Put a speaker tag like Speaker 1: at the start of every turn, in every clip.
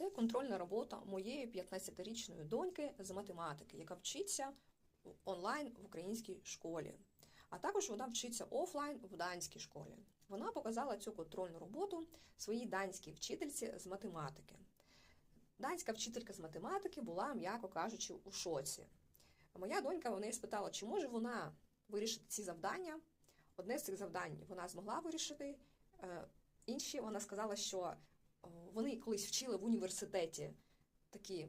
Speaker 1: Це контрольна робота моєї 15-річної доньки з математики, яка вчиться онлайн в українській школі. А також вона вчиться офлайн в данській школі. Вона показала цю контрольну роботу своїй данській вчительці з математики. Данська вчителька з математики була, м'яко кажучи, у шоці. Моя донька в неї спитала, чи може вона вирішити ці завдання. Одне з цих завдань вона змогла вирішити, е, інші вона сказала, що вони колись вчили в університеті такі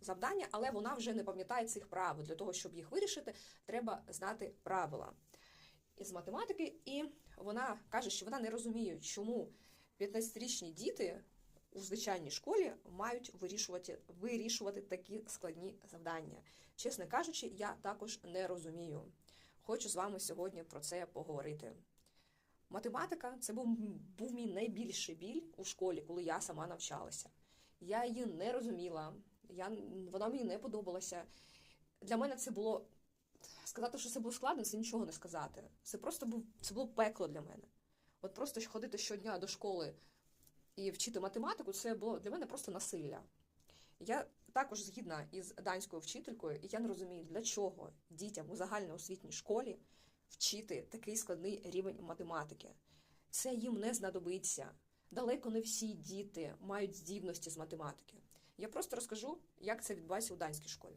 Speaker 1: завдання, але вона вже не пам'ятає цих правил. Для того, щоб їх вирішити, треба знати правила із математики. І вона каже, що вона не розуміє, чому 15-річні діти у звичайній школі мають вирішувати, вирішувати такі складні завдання. Чесно кажучи, я також не розумію. Хочу з вами сьогодні про це поговорити. Математика це був, був мій найбільший біль у школі, коли я сама навчалася. Я її не розуміла, я, вона мені не подобалася. Для мене це було сказати, що це було складно, це нічого не сказати. Це просто був це було пекло для мене. От просто ходити щодня до школи і вчити математику, це було для мене просто насилля. Я також згідна із данською вчителькою, і я не розумію, для чого дітям у загальноосвітній школі вчити такий складний рівень математики. Це їм не знадобиться. Далеко не всі діти мають здібності з математики. Я просто розкажу, як це відбувається у данській школі.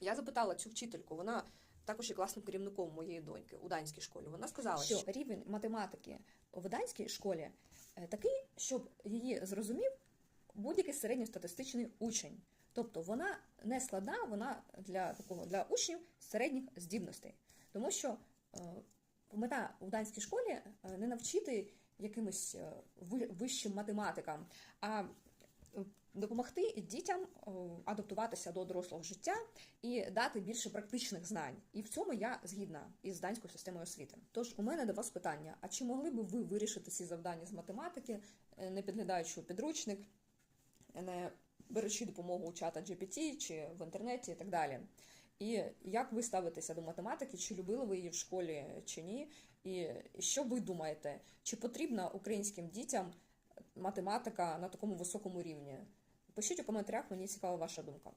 Speaker 1: Я запитала цю вчительку, вона також є класним керівником моєї доньки у данській школі. Вона сказала, що
Speaker 2: що рівень математики в данській школі е, такий, щоб її зрозумів будь-який середньостатистичний учень. Тобто вона не складна, вона для такого для учнів середніх здібностей. Тому що мета в данській школі е, не навчити якимось е, вищим математикам, а е, допомогти дітям е, адаптуватися до дорослого життя і дати більше практичних знань. І в цьому я згідна із данською системою освіти. Тож у мене до вас питання: а чи могли би ви вирішити ці завдання з математики, е, не підглядаючи у підручник, не беручи допомогу у чата GPT чи в інтернеті і так далі? І як ви ставитеся до математики? Чи любили ви її в школі чи ні? І що ви думаєте, чи потрібна українським дітям математика на такому високому рівні? Пишіть у коментарях, мені цікава ваша думка.